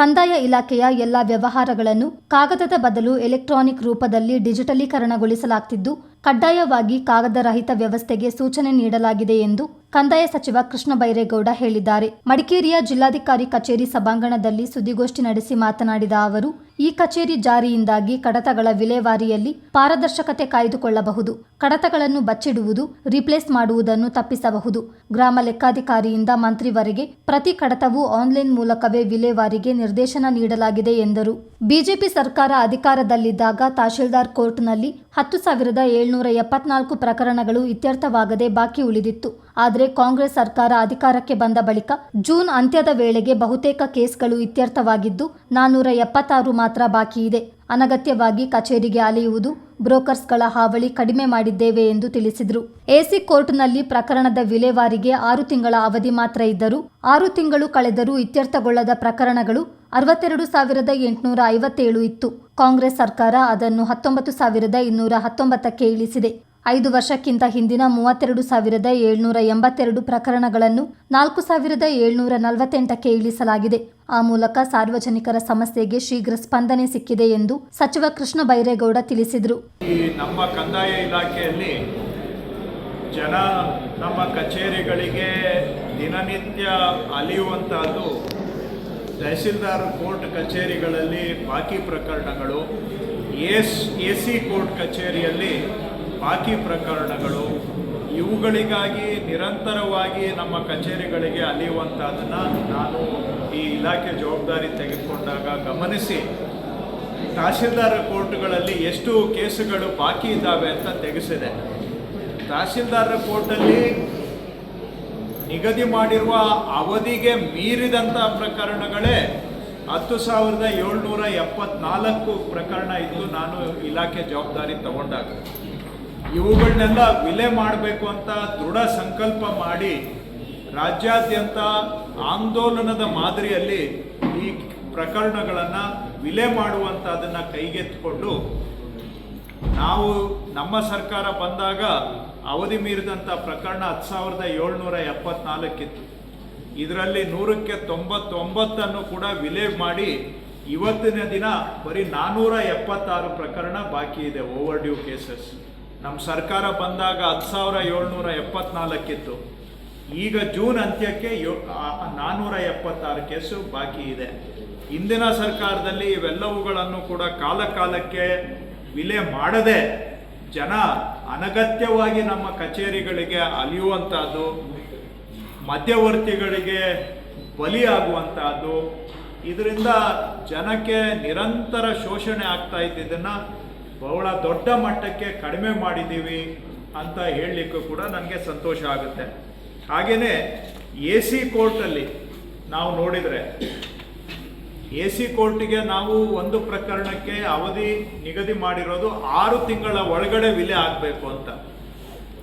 ಕಂದಾಯ ಇಲಾಖೆಯ ಎಲ್ಲ ವ್ಯವಹಾರಗಳನ್ನು ಕಾಗದದ ಬದಲು ಎಲೆಕ್ಟ್ರಾನಿಕ್ ರೂಪದಲ್ಲಿ ಡಿಜಿಟಲೀಕರಣಗೊಳಿಸಲಾಗ್ತಿದ್ದು ಕಡ್ಡಾಯವಾಗಿ ಕಾಗದರಹಿತ ವ್ಯವಸ್ಥೆಗೆ ಸೂಚನೆ ನೀಡಲಾಗಿದೆ ಎಂದು ಕಂದಾಯ ಸಚಿವ ಕೃಷ್ಣ ಬೈರೇಗೌಡ ಹೇಳಿದ್ದಾರೆ. ಮಡಿಕೇರಿಯ ಜಿಲ್ಲಾಧಿಕಾರಿ ಕಚೇರಿ ಸಭಾಂಗಣದಲ್ಲಿ ಸುದ್ದಿಗೋಷ್ಠಿ ನಡೆಸಿ ಮಾತನಾಡಿದ ಅವರು, ಈ ಕಚೇರಿ ಜಾರಿಯಿಂದಾಗಿ ಕಡತಗಳ ವಿಲೇವಾರಿಯಲ್ಲಿ ಪಾರದರ್ಶಕತೆ ಕಾಯ್ದುಕೊಳ್ಳಬಹುದು. ಕಡತಗಳನ್ನು ಬಚ್ಚಿಡುವುದು, ರಿಪ್ಲೇಸ್ ಮಾಡುವುದನ್ನು ತಪ್ಪಿಸಬಹುದು. ಗ್ರಾಮ ಲೆಕ್ಕಾಧಿಕಾರಿಯಿಂದ ಮಂತ್ರಿವರೆಗೆ ಪ್ರತಿ ಕಡತವೂ ಆನ್ಲೈನ್ ಮೂಲಕವೇ ವಿಲೇವಾರಿಗೆ ನಿರ್ದೇಶನ ನೀಡಲಾಗಿದೆ ಎಂದರು. ಬಿಜೆಪಿ ಸರ್ಕಾರ ಅಧಿಕಾರದಲ್ಲಿದ್ದಾಗ ತಹಶೀಲ್ದಾರ್ ಕೋರ್ಟ್ನಲ್ಲಿ ಹತ್ತು ಸಾವಿರದ ಏಳ್ನೂರ ಎಪ್ಪತ್ನಾಲ್ಕು ಪ್ರಕರಣಗಳು ಇತ್ಯರ್ಥವಾಗದೆ ಬಾಕಿ ಉಳಿದಿತ್ತು. ಆದರೆ ಕಾಂಗ್ರೆಸ್ ಸರ್ಕಾರ ಅಧಿಕಾರಕ್ಕೆ ಬಂದ ಬಳಿಕ ಜೂನ್ ಅಂತ್ಯದ ವೇಳೆಗೆ ಬಹುತೇಕ ಕೇಸ್ಗಳು ಇತ್ಯರ್ಥವಾಗಿದ್ದು ನಾನ್ನೂರ ಎಪ್ಪತ್ತಾರು ಮಾತ್ರ ಬಾಕಿ ಇದೆ. ಅನಗತ್ಯವಾಗಿ ಕಚೇರಿಗೆ ಅಲೆಯುವುದು ಬ್ರೋಕರ್ಸ್ಗಳ ಹಾವಳಿ ಕಡಿಮೆ ಮಾಡಿದ್ದೇವೆ ಎಂದು ತಿಳಿಸಿದರು. ಎಸಿ ಕೋರ್ಟ್ನಲ್ಲಿ ಪ್ರಕರಣದ ವಿಲೇವಾರಿಗೆ ಆರು ತಿಂಗಳ ಅವಧಿ ಮಾತ್ರ ಇದ್ದರೂ, ಆರು ತಿಂಗಳು ಕಳೆದರೂ ಇತ್ಯರ್ಥಗೊಳ್ಳದ ಪ್ರಕರಣಗಳು ಅರವತ್ತೆರಡು ಸಾವಿರದ ಎಂಟುನೂರ ಐವತ್ತೇಳು ಇತ್ತು. ಕಾಂಗ್ರೆಸ್ ಸರ್ಕಾರ ಅದನ್ನು ಹತ್ತೊಂಬತ್ತು ಸಾವಿರದ ಇನ್ನೂರ ಹತ್ತೊಂಬತ್ತಕ್ಕೆ ಇಳಿಸಿದೆ. ಐದು ವರ್ಷಕ್ಕಿಂತ ಹಿಂದಿನ ಮೂವತ್ತೆರಡು ಸಾವಿರದ ಏಳ್ನೂರ ಎಂಬತ್ತೆರಡು ಪ್ರಕರಣಗಳನ್ನು ನಾಲ್ಕು ಸಾವಿರದ ಏಳ್ನೂರ ನಲವತ್ತೆಂಟಕ್ಕೆ ಇಳಿಸಲಾಗಿದೆ. ಆ ಮೂಲಕ ಸಾರ್ವಜನಿಕರ ಸಮಸ್ಯೆಗೆ ಶೀಘ್ರ ಸ್ಪಂದನೆ ಸಿಕ್ಕಿದೆ ಎಂದು ಸಚಿವ ಕೃಷ್ಣ ಬೈರೇಗೌಡ ತಿಳಿಸಿದರು. ನಮ್ಮ ಕಂದಾಯ ಇಲಾಖೆಯಲ್ಲಿ ಜನ ನಮ್ಮ ಕಚೇರಿಗಳಿಗೆ ದಿನನಿತ್ಯ ಅಲಿಯುವಂತಹದ್ದು ತಹಸೀಲ್ದಾರ್ ಕೋರ್ಟ್ ಕಚೇರಿಗಳಲ್ಲಿ ಬಾಕಿ ಪ್ರಕರಣಗಳು, ಎಸ್, ಎ ಸಿ ಕೋರ್ಟ್ ಕಚೇರಿಯಲ್ಲಿ ಬಾಕಿ ಪ್ರಕರಣಗಳು ಇವುಗಳಿಗಾಗಿ ನಿರಂತರವಾಗಿ ನಮ್ಮ ಕಚೇರಿಗಳಿಗೆ ಅಲಿಯುವಂಥದ್ದನ್ನು ನಾನು ಈ ಇಲಾಖೆ ಜವಾಬ್ದಾರಿ ತೆಗೆದುಕೊಂಡಾಗ ಗಮನಿಸಿ. ತಹಸೀಲ್ದಾರ್ ಕೋರ್ಟ್ಗಳಲ್ಲಿ ಎಷ್ಟು ಕೇಸುಗಳು ಬಾಕಿ ಇದ್ದಾವೆ ಅಂತ ತೆಗೆಸಿದೆ. ತಹಸೀಲ್ದಾರ್ ಕೋರ್ಟಲ್ಲಿ ನಿಗದಿ ಮಾಡಿರುವ ಅವಧಿಗೆ ಮೀರಿದಂಥ ಪ್ರಕರಣಗಳೇ ಹತ್ತು ಸಾವಿರದ ಏಳ್ನೂರ ಎಪ್ಪತ್ನಾಲ್ಕು ಪ್ರಕರಣ ಇದ್ದು ನಾನು ಇಲಾಖೆ ಜವಾಬ್ದಾರಿ ತಗೊಂಡಾಗ. ಇವುಗಳನ್ನೆಲ್ಲ ವಿಲೆ ಮಾಡಬೇಕು ಅಂತ ದೃಢ ಸಂಕಲ್ಪ ಮಾಡಿ ರಾಜ್ಯಾದ್ಯಂತ ಆಂದೋಲನದ ಮಾದರಿಯಲ್ಲಿ ಈ ಪ್ರಕರಣಗಳನ್ನು ವಿಲೆ ಮಾಡುವಂಥದ್ದನ್ನು ಕೈಗೆತ್ತಿಕೊಂಡು ನಾವು ನಮ್ಮ ಸರ್ಕಾರ ಬಂದಾಗ ಅವಧಿ ಮೀರಿದಂಥ ಪ್ರಕರಣ ಹತ್ತು ಸಾವಿರದ ಏಳ್ನೂರ ಎಪ್ಪತ್ನಾಲ್ಕಿತ್ತು. ಇದರಲ್ಲಿ ನೂರಕ್ಕೆ ತೊಂಬತ್ತೊಂಬತ್ತನ್ನು ಕೂಡ ವಿಲೆ ಮಾಡಿ ಇವತ್ತಿನ ದಿನ ಬರೀ ನಾನ್ನೂರ ಎಪ್ಪತ್ತಾರು ಪ್ರಕರಣ ಬಾಕಿ ಇದೆ ಓವರ್ ಡ್ಯೂ ಕೇಸಸ್ ನಮ್ಮ ಸರ್ಕಾರ ಬಂದಾಗ ಹತ್ತು ಸಾವಿರ ಏಳ್ನೂರ ಎಪ್ಪತ್ನಾಲ್ಕಿತ್ತು. ಈಗ ಜೂನ್ ಅಂತ್ಯಕ್ಕೆ ಯೋ ನಾನ್ನೂರ ಎಪ್ಪತ್ತಾರು ಕೇಸು ಬಾಕಿ ಇದೆ. ಇಂದಿನ ಸರ್ಕಾರದಲ್ಲಿ ಇವೆಲ್ಲವುಗಳನ್ನು ಕೂಡ ಕಾಲ ಕಾಲಕ್ಕೆ ವಿಲೆ ಮಾಡದೆ ಜನ ಅನಗತ್ಯವಾಗಿ ನಮ್ಮ ಕಚೇರಿಗಳಿಗೆ ಅಲಿಯುವಂಥದ್ದು, ಮಧ್ಯವರ್ತಿಗಳಿಗೆ ಬಲಿಯಾಗುವಂತಹದ್ದು ಇದರಿಂದ ಜನಕ್ಕೆ ನಿರಂತರ ಶೋಷಣೆ ಆಗ್ತಾ ಇದ್ದಿದ್ದನ್ನು ಬಹಳ ದೊಡ್ಡ ಮಟ್ಟಕ್ಕೆ ಕಡಿಮೆ ಮಾಡಿದ್ದೀವಿ ಅಂತ ಹೇಳಲಿಕ್ಕೂ ಕೂಡ ನನಗೆ ಸಂತೋಷ ಆಗುತ್ತೆ. ಹಾಗೆಯೇ ಎ ಸಿ ಕೋರ್ಟಲ್ಲಿ ನಾವು ನೋಡಿದರೆ ಎ ಸಿ ಕೋರ್ಟಿಗೆ ನಾವು ಒಂದು ಪ್ರಕರಣಕ್ಕೆ ಅವಧಿ ನಿಗದಿ ಮಾಡಿರೋದು ಆರು ತಿಂಗಳ ಒಳಗಡೆ ವಿಲೆ ಆಗಬೇಕು ಅಂತ.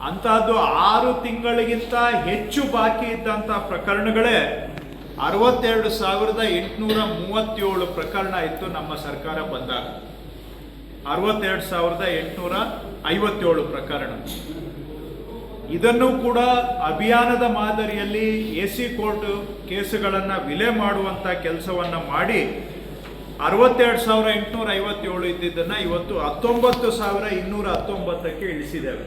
ಅಂಥದ್ದು ಆರು ತಿಂಗಳಿಗಿಂತ ಹೆಚ್ಚು ಬಾಕಿ ಇದ್ದಂಥ ಪ್ರಕರಣಗಳೇ ಅರವತ್ತೆರಡು ಸಾವಿರದ ಎಂಟುನೂರ ಮೂವತ್ತೇಳು ಪ್ರಕರಣ ಇತ್ತು ನಮ್ಮ ಸರ್ಕಾರ ಬಂದಾಗ. ಅರವತ್ತೆರಡು ಸಾವಿರದ ಎಂಟುನೂರ ಐವತ್ತೇಳು ಪ್ರಕರಣ. ಇದನ್ನು ಕೂಡ ಅಭಿಯಾನದ ಮಾದರಿಯಲ್ಲಿ ಎ ಸಿ ಕೋರ್ಟ್ ಕೇಸುಗಳನ್ನು ವಿಲೆ ಮಾಡುವಂಥ ಕೆಲಸವನ್ನು ಮಾಡಿ ಅರವತ್ತೆರಡು ಸಾವಿರ ಎಂಟುನೂರ ಐವತ್ತೇಳು ಇದ್ದಿದ್ದನ್ನು ಇವತ್ತು ಹತ್ತೊಂಬತ್ತು ಸಾವಿರ ಇನ್ನೂರ ಹತ್ತೊಂಬತ್ತಕ್ಕೆ ಇಳಿಸಿದ್ದೇವೆ.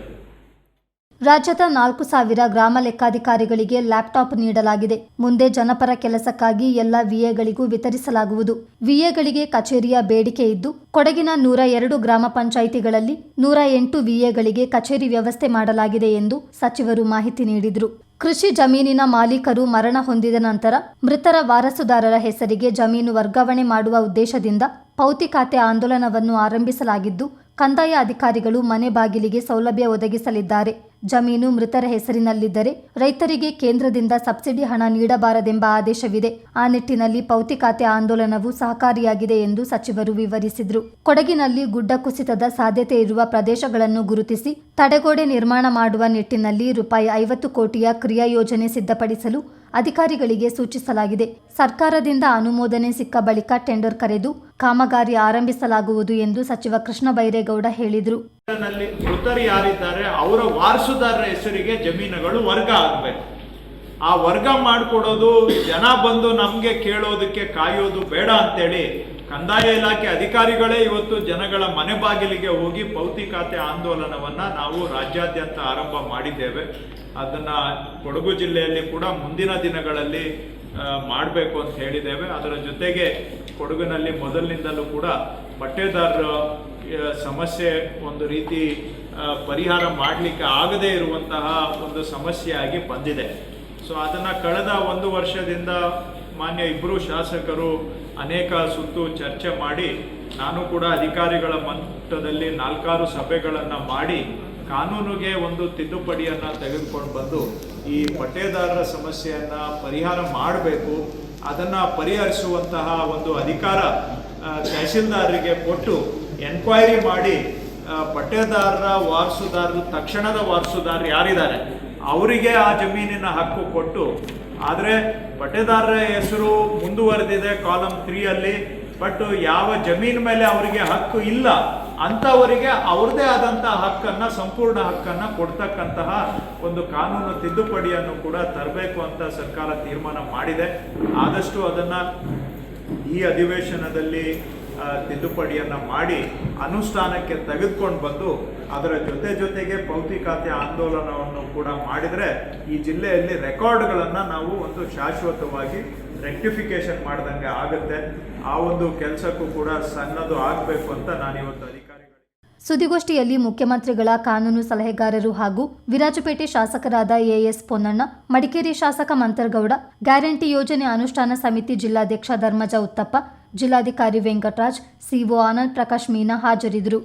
ರಾಜ್ಯದ ನಾಲ್ಕು ಸಾವಿರ ಗ್ರಾಮ ಲೆಕ್ಕಾಧಿಕಾರಿಗಳಿಗೆ ಲ್ಯಾಪ್ಟಾಪ್ ನೀಡಲಾಗಿದೆ. ಮುಂದೆ ಜನಪರ ಕೆಲಸಕ್ಕಾಗಿ ಎಲ್ಲ ವಿಎಗಳಿಗೂ ವಿತರಿಸಲಾಗುವುದು. ವಿಎಗಳಿಗೆ ಕಚೇರಿಯ ಬೇಡಿಕೆ ಇದ್ದು, ಕೊಡಗಿನ ನೂರ ಎರಡು ಗ್ರಾಮ ಪಂಚಾಯಿತಿಗಳಲ್ಲಿ ನೂರ ಎಂಟು ವಿಎಗಳಿಗೆ ಕಚೇರಿ ವ್ಯವಸ್ಥೆ ಮಾಡಲಾಗಿದೆ ಎಂದು ಸಚಿವರು ಮಾಹಿತಿ ನೀಡಿದರು. ಕೃಷಿ ಜಮೀನಿನ ಮಾಲೀಕರು ಮರಣ ಹೊಂದಿದ ನಂತರ ಮೃತರ ವಾರಸುದಾರರ ಹೆಸರಿಗೆ ಜಮೀನು ವರ್ಗಾವಣೆ ಮಾಡುವ ಉದ್ದೇಶದಿಂದ ಪೌತಿ ಖಾತೆ ಆಂದೋಲನವನ್ನು ಆರಂಭಿಸಲಾಗಿದ್ದು, ಕಂದಾಯ ಅಧಿಕಾರಿಗಳು ಮನೆ ಬಾಗಿಲಿಗೆ ಸೌಲಭ್ಯ ಒದಗಿಸಲಿದ್ದಾರೆ. ಜಮೀನು ಮೃತರ ಹೆಸರಿನಲ್ಲಿದ್ದರೆ ರೈತರಿಗೆ ಕೇಂದ್ರದಿಂದ ಸಬ್ಸಿಡಿ ಹಣ ನೀಡಬಾರದೆಂಬ ಆದೇಶವಿದೆ. ಆ ನಿಟ್ಟಿನಲ್ಲಿ ಪೌತಿ ಖಾತೆ ಆಂದೋಲನವು ಸಹಕಾರಿಯಾಗಿದೆ ಎಂದು ಸಚಿವರು ವಿವರಿಸಿದರು. ಕೊಡಗಿನಲ್ಲಿ ಗುಡ್ಡ ಕುಸಿತದ ಸಾಧ್ಯತೆ ಇರುವ ಪ್ರದೇಶಗಳನ್ನು ಗುರುತಿಸಿ ತಡೆಗೋಡೆ ನಿರ್ಮಾಣ ಮಾಡುವ ನಿಟ್ಟಿನಲ್ಲಿ ರೂಪಾಯಿ ಐವತ್ತು ಕೋಟಿಯ ಕ್ರಿಯಾ ಯೋಜನೆ ಸಿದ್ಧಪಡಿಸಲು ಅಧಿಕಾರಿಗಳಿಗೆ ಸೂಚಿಸಲಾಗಿದೆ. ಸರ್ಕಾರದಿಂದ ಅನುಮೋದನೆ ಸಿಕ್ಕ ಬಳಿಕ ಟೆಂಡರ್ ಕರೆದು ಕಾಮಗಾರಿ ಆರಂಭಿಸಲಾಗುವುದು ಎಂದು ಸಚಿವ ಕೃಷ್ಣ ಬೈರೇಗೌಡ ಹೇಳಿದರು. ಮೃತರು ಯಾರಿದ್ದಾರೆ, ಅವರ ವಾರಸುದಾರರ ಹೆಸರಿಗೆ ಜಮೀನುಗಳು ವರ್ಗ ಆಗಬೇಕು. ಆ ವರ್ಗ ಮಾಡಿಕೊಡೋದು ಜನ ಬಂದು ನಮಗೆ ಕೇಳೋದಕ್ಕೆ ಕಾಯೋದು ಬೇಡ ಅಂತೇಳಿ ಕಂದಾಯ ಇಲಾಖೆ ಅಧಿಕಾರಿಗಳೇ ಇವತ್ತು ಜನಗಳ ಮನೆ ಬಾಗಿಲಿಗೆ ಹೋಗಿ ಪೌತಿ ಖಾತೆ ಆಂದೋಲನವನ್ನ ನಾವು ರಾಜ್ಯಾದ್ಯಂತ ಆರಂಭ ಮಾಡಿದ್ದೇವೆ. ಅದನ್ನು ಕೊಡಗು ಜಿಲ್ಲೆಯಲ್ಲಿ ಕೂಡ ಮುಂದಿನ ದಿನಗಳಲ್ಲಿ ಮಾಡಬೇಕು ಅಂತ ಹೇಳಿದ್ದೇವೆ. ಅದರ ಜೊತೆಗೆ ಕೊಡಗಿನಲ್ಲಿ ಮೊದಲಿನಿಂದಲೂ ಕೂಡ ಪಟ್ಟೇದಾರರ ಸಮಸ್ಯೆ ಒಂದು ರೀತಿ ಪರಿಹಾರ ಮಾಡಲಿಕ್ಕೆ ಆಗದೇ ಇರುವಂತಹ ಒಂದು ಸಮಸ್ಯೆಯಾಗಿ ಬಂದಿದೆ. ಸೊ ಅದನ್ನು ಕಳೆದ ಒಂದು ವರ್ಷದಿಂದ ಮಾನ್ಯ ಇಬ್ಬರು ಶಾಸಕರು ಅನೇಕ ಸುತ್ತು ಚರ್ಚೆ ಮಾಡಿ, ನಾನು ಕೂಡ ಅಧಿಕಾರಿಗಳ ಮಟ್ಟದಲ್ಲಿ ನಾಲ್ಕಾರು ಸಭೆಗಳನ್ನು ಮಾಡಿ, ಕಾನೂನಿಗೆ ಒಂದು ತಿದ್ದುಪಡಿಯನ್ನು ತೆಗೆದುಕೊಂಡು ಬಂದು, ಈ ಪಟ್ಟೇದಾರರ ಸಮಸ್ಯೆಯನ್ನು ಪರಿಹಾರ ಮಾಡಬೇಕು ಅದನ್ನು ಪರಿಹರಿಸುವಂತಹ ಒಂದು ಅಧಿಕಾರ ತಹಸೀಲ್ದಾರರಿಗೆ ಕೊಟ್ಟು ಎನ್ಕ್ವೈರಿ ಮಾಡಿ ಪಟ್ಟೇದಾರರ ವಾರಸುದಾರರು, ತಕ್ಷಣದ ವಾರಸುದಾರರು ಯಾರಿದ್ದಾರೆ, ಅವರಿಗೆ ಆ ಜಮೀನಿನ ಹಕ್ಕು ಕೊಟ್ಟು, ಆದರೆ ಪಟ್ಟೇದಾರರ ಹೆಸರು ಮುಂದುವರೆದಿದೆ ಕಾಲಮ್ ತ್ರೀಯಲ್ಲಿ ಬಟ್ ಯಾವ ಜಮೀನ್ ಮೇಲೆ ಅವರಿಗೆ ಹಕ್ಕು ಇಲ್ಲ ಅಂಥವರಿಗೆ ಅವ್ರದೇ ಆದಂತಹ ಹಕ್ಕನ್ನ, ಸಂಪೂರ್ಣ ಹಕ್ಕನ್ನ ಕೊಡ್ತಕ್ಕಂತಹ ಒಂದು ಕಾನೂನು ತಿದ್ದುಪಡಿಯನ್ನು ಕೂಡ ತರಬೇಕು ಅಂತ ಸರ್ಕಾರ ತೀರ್ಮಾನ ಮಾಡಿದೆ. ಆದಷ್ಟು ಅದನ್ನ ಈ ಅಧಿವೇಶನದಲ್ಲಿ ತಿದ್ದುಪಡಿಯನ್ನು ಮಾಡಿ ಅನುಷ್ಠಾನಕ್ಕೆ ತೆಗೆದುಕೊಂಡು ಬಂದು ಅದರ ಜೊತೆ ಜೊತೆಗೆ ಪೌತಿ ಖಾತೆ ಆಂದೋಲನವನ್ನು ಕೂಡ ಮಾಡಿದರೆ ಈ ಜಿಲ್ಲೆಯಲ್ಲಿ ರೆಕಾರ್ಡ್ಗಳನ್ನು ನಾವು ಒಂದು ಶಾಶ್ವತವಾಗಿ ರೆಕ್ಟಿಫಿಕೇಶನ್ ಮಾಡ್ದಂಗೆ ಆಗುತ್ತೆ. ಆ ಒಂದು ಕೆಲಸಕ್ಕೂ ಕೂಡ ಸಣ್ಣದು ಆಗಬೇಕು ಅಂತ ನಾನಿವತ್ತು ಅಧಿಕಾರಿಗಳಿಗೆ ಸುದ್ದಿಗೋಷ್ಠಿಯಲ್ಲಿ ಮುಖ್ಯಮಂತ್ರಿಗಳ ಕಾನೂನು ಸಲಹೆಗಾರರು ಹಾಗೂ ವಿರಾಜಪೇಟೆ ಶಾಸಕರಾದ ಎಎಸ್ ಪೊನ್ನಣ್ಣ, ಮಡಿಕೇರಿ ಶಾಸಕ ಮಂತರ್ಗೌಡ, ಗ್ಯಾರಂಟಿ ಯೋಜನೆ ಅನುಷ್ಠಾನ ಸಮಿತಿ ಜಿಲ್ಲಾಧ್ಯಕ್ಷ ಧರ್ಮಜ ಉತ್ತಪ್ಪ, ಜಿಲ್ಲಾಧಿಕಾರಿ ವೆಂಕಟರಾಜ್, ಸಿಒ ಆನಂದ್ ಪ್ರಕಾಶ್ ಮೀನಾ ಹಾಜರಿದ್ದರು.